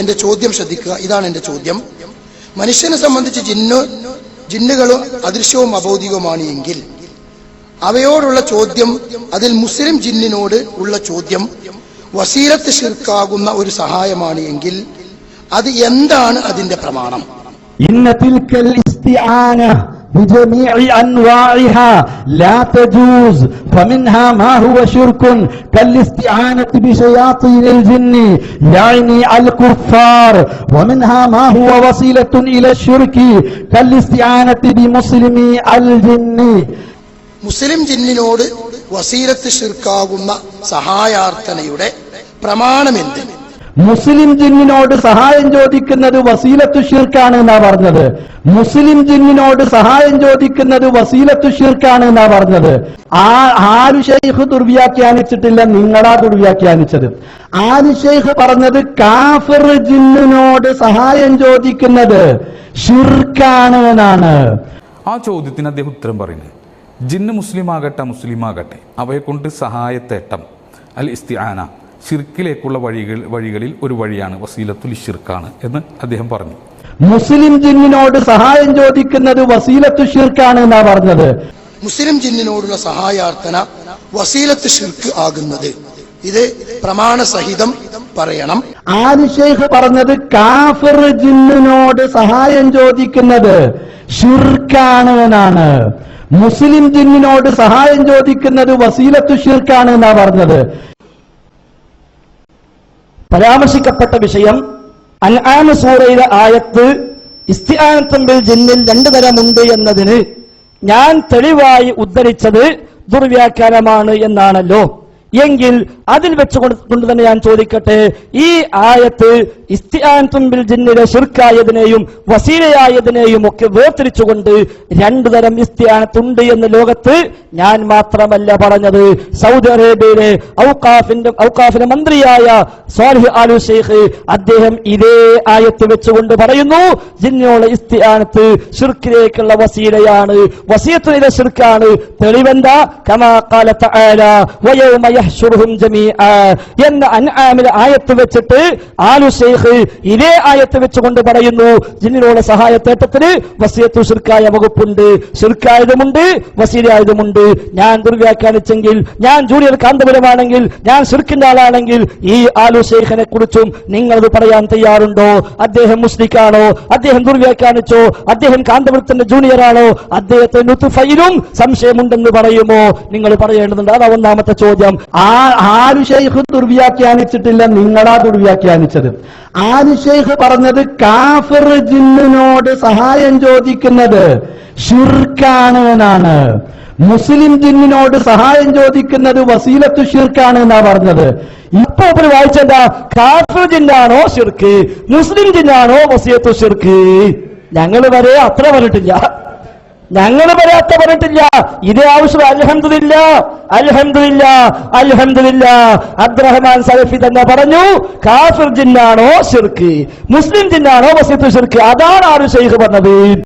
എന്റെ ചോദ്യം ശ്രദ്ധിക്കുക. ഇതാണ് എന്റെ ചോദ്യം. മനുഷ്യനെ സംബന്ധിച്ച് ജിന്നു ജിന്നുകളും അദൃശ്യവും അബൗദികവുമാണ് എങ്കിൽ അവയോടുള്ള ചോദ്യം അതിൽ മുസ്ലിം ജിന്നിനോട് ഉള്ള ചോദ്യം വസീലത്ത് ശിർക്കാകുന്ന ഒരു സഹായമാണ് എങ്കിൽ അത് എന്താണ് അതിന്റെ പ്രമാണം? بجميع أنواعها لا تجوز فمنها ما هو شرك كالاستعانة بشياطين الجن يعني الكفار ومنها ما هو وسيلة إلى الشرك كالاستعانة بمسلمي الجن മുസ്ലിം ജിന്നിനോട് വസീലത്ത് ഷിർക്കാകുന്ന സഹായാർത്ഥനയുടെ പ്രമാണം എന്ത് മുസ്ലിം ജിന്നിനോട് സഹായം ചോദിക്കുന്നത് വസീലത്തു ഷിർക്കാണ് എന്നാ പറഞ്ഞത്. മുസ്ലിം ജിന്നിനോട് സഹായം ചോദിക്കുന്നത് വസീലത്തു ഷിർക്കാണ് എന്നാ പറഞ്ഞത്. ആ ആര് ഷെയ്ഖ് ദുർവ്യാഖ്യാനിച്ചിട്ടില്ല നിങ്ങളാ ദുർവ്യാഖ്യാനിച്ചത്. ആര് ഷെയ്ഖ് പറഞ്ഞത് കാഫിർ ജിന്നിനോട് സഹായം ചോദിക്കുന്നത് ഷിർക്കാണ് എന്നാണ്. ആ ചോദ്യത്തിന് അദ്ദേഹം ഉത്തരം പറയുന്നത്. ജിന്ന് മുസ്ലിം ആകട്ടെ മുസ്ലിം ആകട്ടെ അവയെ കൊണ്ട് സഹായത്തേട്ടം അൽ ഇസ്തിആന ഷിർക്കിലേക്കുള്ള വഴികൾ വഴികളിൽ ഒരു വഴിയാണ് വസീലത്തുൽ ഷിർക്കാണ് എന്ന് അദ്ദേഹം പറഞ്ഞു. മുസ്ലിം ജിന്നിനോട് സഹായം ചോദിക്കുന്നത് വസീലത്തു ഷിർക്കാണ് എന്നാ പറഞ്ഞത്? മുസ്ലിം ജിന്നിനോടുള്ള സഹായാർത്ഥന വസീലത്ത് ഷിർക്ക് ആകുന്നത്. ഇത് പ്രമാണ സഹിതം പറയണം. ആദിഷേഖ് പറഞ്ഞത് കാഫിർ ജിന്നിനോട് സഹായം ചോദിക്കുന്നത് ഷിർക്കാണ് എന്നാണ്. മുസ്ലിം ജിന്നിനോട് സഹായം ചോദിക്കുന്നത് വസീലത്തു ഷിർക്കാണ് എന്നാ പറഞ്ഞത്? പരാമർശിക്കപ്പെട്ട വിഷയം അൻആമ സൂറയിലെ ആയത്ത് ഇസ്തിയാനത്തുമ്പിൽ ജിന്നിൽ രണ്ടു തരമുണ്ട് എന്നതിന് ഞാൻ തെളിവായി ഉദ്ധരിച്ചത് ദുർവ്യാഖ്യാനമാണ് എന്നാണല്ലോ. എങ്കിൽ അതിൽ വെച്ചുകൊണ്ട് കൊണ്ട് തന്നെ ഞാൻ ചോദിക്കട്ടെ ഈ ആയത്ത് ഇസ്തിആനത്തുമ്പിൽ ജിന്നിലെ ഷിർക്കായതിനെയും വസീലയായതിനെയും ഒക്കെ വേർതിരിച്ചുകൊണ്ട് രണ്ടു തരം ഇസ്തിയാനത്തുണ്ട് എന്ന് ലോകത്ത് ഞാൻ മാത്രമല്ല പറഞ്ഞത്. സൗദി അറേബ്യയിലെ ഔക്കാഫിന്റെ ഔക്കാഫിന്റെ മന്ത്രിയായ സ്വാലിഹ് ആലു ഷെയ്ഖ് അദ്ദേഹം ഇതേ ആയത്ത് വെച്ചുകൊണ്ട് പറയുന്നു ജിന്നോളെ ഇസ്തിയാനത്ത് ഷിർക്കിലേക്കുള്ള വസീലയാണ്. വസീയത്തിലെ ഷിർക്കാണ് തെളിവെന്താ? കമാ ഖാല എന്ന അൻആമിലെ ആയത്ത് വെച്ചിട്ട് ആലു ഷെയ്ഖ് ഇതേ ആയത്ത് വെച്ചുകൊണ്ട് പറയുന്നു. ജിന്നിനോട് സഹായത്തേട്ടത്തിന് വസീയത്തു ഷിർക്കായ വകുപ്പുണ്ട്. ഷിർക്കായതുമുണ്ട് വസീലായതുമുണ്ട്. ഞാൻ ദുർവ്യാഖ്യാനിച്ചെങ്കിൽ ഞാൻ ജൂനിയർ കാന്തപുരമാണെങ്കിൽ ഞാൻ ഷിർക്കിന്റെ ആളാണെങ്കിൽ ഈ ആലു ഷെയ്ഖിനെ കുറിച്ചും നിങ്ങളത് പറയാൻ തയ്യാറുണ്ടോ? അദ്ദേഹം മുസ്ലിക്കാണോ? അദ്ദേഹം ദുർവ്യാഖ്യാനിച്ചോ? അദ്ദേഹം കാന്തപുരത്തിന്റെ ജൂനിയറാണോ? അദ്ദേഹത്തെ നുത്തുഫയിലും സംശയമുണ്ടെന്ന് പറയുമോ? നിങ്ങൾ പറയേണ്ടതുണ്ട്. അതാ ഒന്നാമത്തെ ചോദ്യം. ആ ആരു ഷെയ്ഖ് ദുർവ്യാഖ്യാനിച്ചിട്ടില്ല നിങ്ങളാ ദുർവ്യാഖ്യാനിച്ചത്. ആര് ഷെയ്ഖ് പറഞ്ഞത്? കാഫിർ ജിന്നിനോട് സഹായം ചോദിക്കുന്നത് ഷിർക്കാണ് എന്നാണ്. മുസ്ലിം ജിന്നിനോട് സഹായം ചോദിക്കുന്നത് വസീലത്തു ഷിർക്കാണ് എന്നാ പറഞ്ഞത്. ഇപ്പൊ ഒരു വായിച്ചെന്താ? കാഫിർ ജിന്നാണോ ഷിർക്ക് മുസ്ലിം ജിന്നാണോ വസീലത്തു ഷിർക്ക് ഞങ്ങൾ വരെ അത്ര പറഞ്ഞിട്ടില്ല ഞങ്ങൾ വരാത്ത പറഞ്ഞിട്ടില്ല. ഇതേ ആവശ്യം. അൽഹംദുലില്ല. അൽഹംദുലില്ല. അൽഹംദുലില്ല. അബ്ദുറഹ്മാൻ സലഫി തന്നെ പറഞ്ഞു കാഫിർ ജിന്നാണോ ഷിർക്ക് മുസ്ലിം ജിന്നാണോ വസീത്തു ഷിർക്ക് അതാണ് ആര് ഷെയ്ഖ് പറഞ്ഞത്.